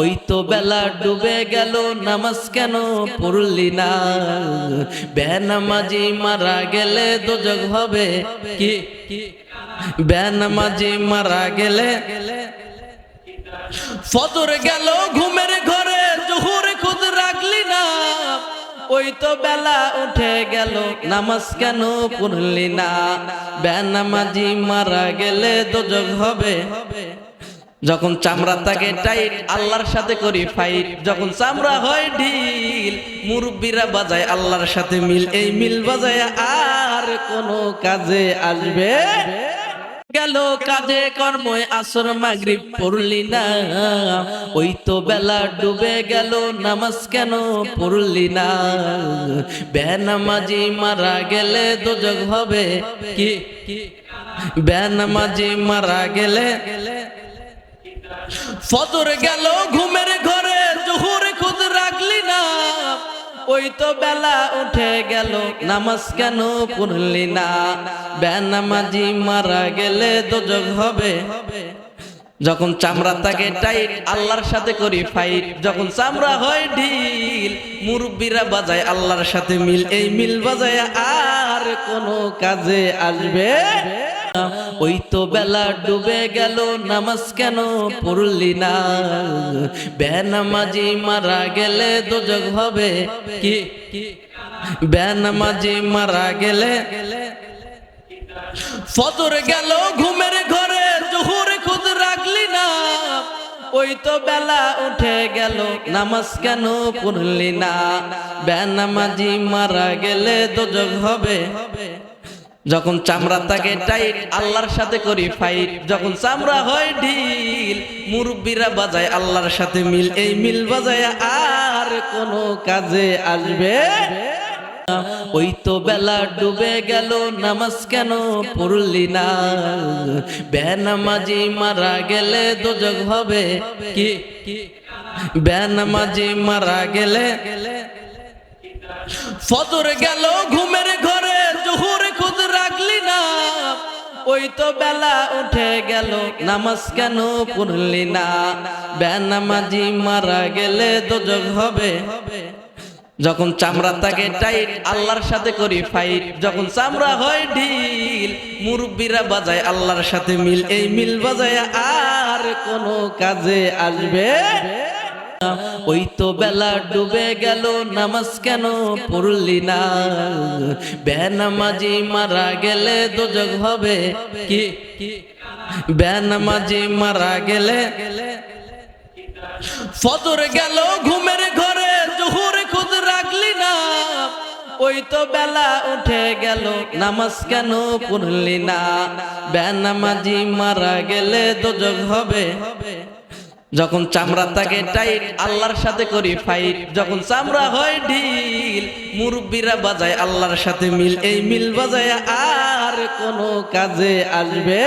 ওই তো বেলা ডুবে গেল, নামাজ কেন পড়লি না? বেনামাজি মারা গেলে দোজক হবে কি? বেনামাজি মারা গেলে ফজর গেল, ঘুমের ঘরে জহুর খোঁজ রাখলি না। ওই তো বেলা উঠে গেল, নামাজ কেন পড়লি না? বেনামাজি মারা গেলে দোজক হবে যখন চামড়া থাকে টাইট আল্লাহর সাথে করি ফাইট যখন চামড়া হয় ঢিল মুরব্বীরা বাজায় আল্লাহর সাথে মিল এই মিল বাজায় আর কোনো কাজে আসবে। গেল কাজে কর্ময় আসর মাগরিব পড়লি না। ওই তো বেলা ডুবে গেল নামাজ কেন পড়লি না? বেনামাজি মারা গেলে দোজক হবে। কি? বেনামাজি মারা গেলে গেল ঘুমের ঘরে খোঁজ রাখলি না। ওই তো বেলা উঠে গেল, নামাজ কেন পড়লি না? বেনামাজি মারা গেলে হবে। যখন চামড়া থাকে টাইট, আল্লাহর সাথে করি ফাইট। যখন চামড়া হয় ঢিল, মুরব্বীরা বাজায় আল্লাহর সাথে মিল। এই মিল বাজায় আর কোনো কাজে আসবে ওই তো বেলা ডুবে গেল, নামাজ কেন পড়লি না? বেনামাজি মারা গেলে দোজক হবে কি? বেনামাজি মারা গেলে? ফজর গেল, ঘুমের ঘরে জহুর খোঁজ রাখলি না। ওই তো বেলা উঠে গেল, নামাজ কেন পড়লি না? বেনামাজি মারা গেলে দোজক হবে যখন চামড়া থাকে টাইট, আল্লাহর সাথে করি ফাইট যখন চামড়া হয় ঢিল, মুরব্বীরা বাজায় আল্লাহর সাথে মিল। এই মিল বাজায় আর কোনো কাজে আসবে ওই তো বেলা ডুবে গেল, নামাজ কেন পড়লি না? বেনামাজি মারা গেলে দোজক হবে কি? বেনামাজি মারা গেলে ফজর গেল, ঘুমের ওই তো বেলা উঠে গেল, নামাজ কেন পড়লি না? বেনামাজি মারা গেলে দোজক হবে। যখন চামড়া থাকে টাইট, আল্লাহর সাথে করি ফাইট যখন চামড়া হয় ঢিল, মুরব্বীরা বাজায় আল্লাহর সাথে মিল। এই মিল বাজায় আর কোনো কাজে আসবে ওই তো বেলা ডুবে গেল, নামাজ কেন পড়লি না? বেনামাজি মারা গেলে দোজক হবে কি? বেনামাজি মারা গেলে ফজর গেল, ঘুমের ঘরে জহুর খোঁজ রাখলি না। ওই তো বেলা উঠে গেল, নামাজ কেন পড়লি না? বেনামাজি মারা গেলে দোজক হবে যখন চামড়া থাকে টাইট আল্লাহর সাথে করি ফাইট যখন চামড়া হয় ঢিল মুরব্বীরা বাজায় আল্লাহর সাথে মিল এই মিল বাজায় আর কোনো কাজে আসবে?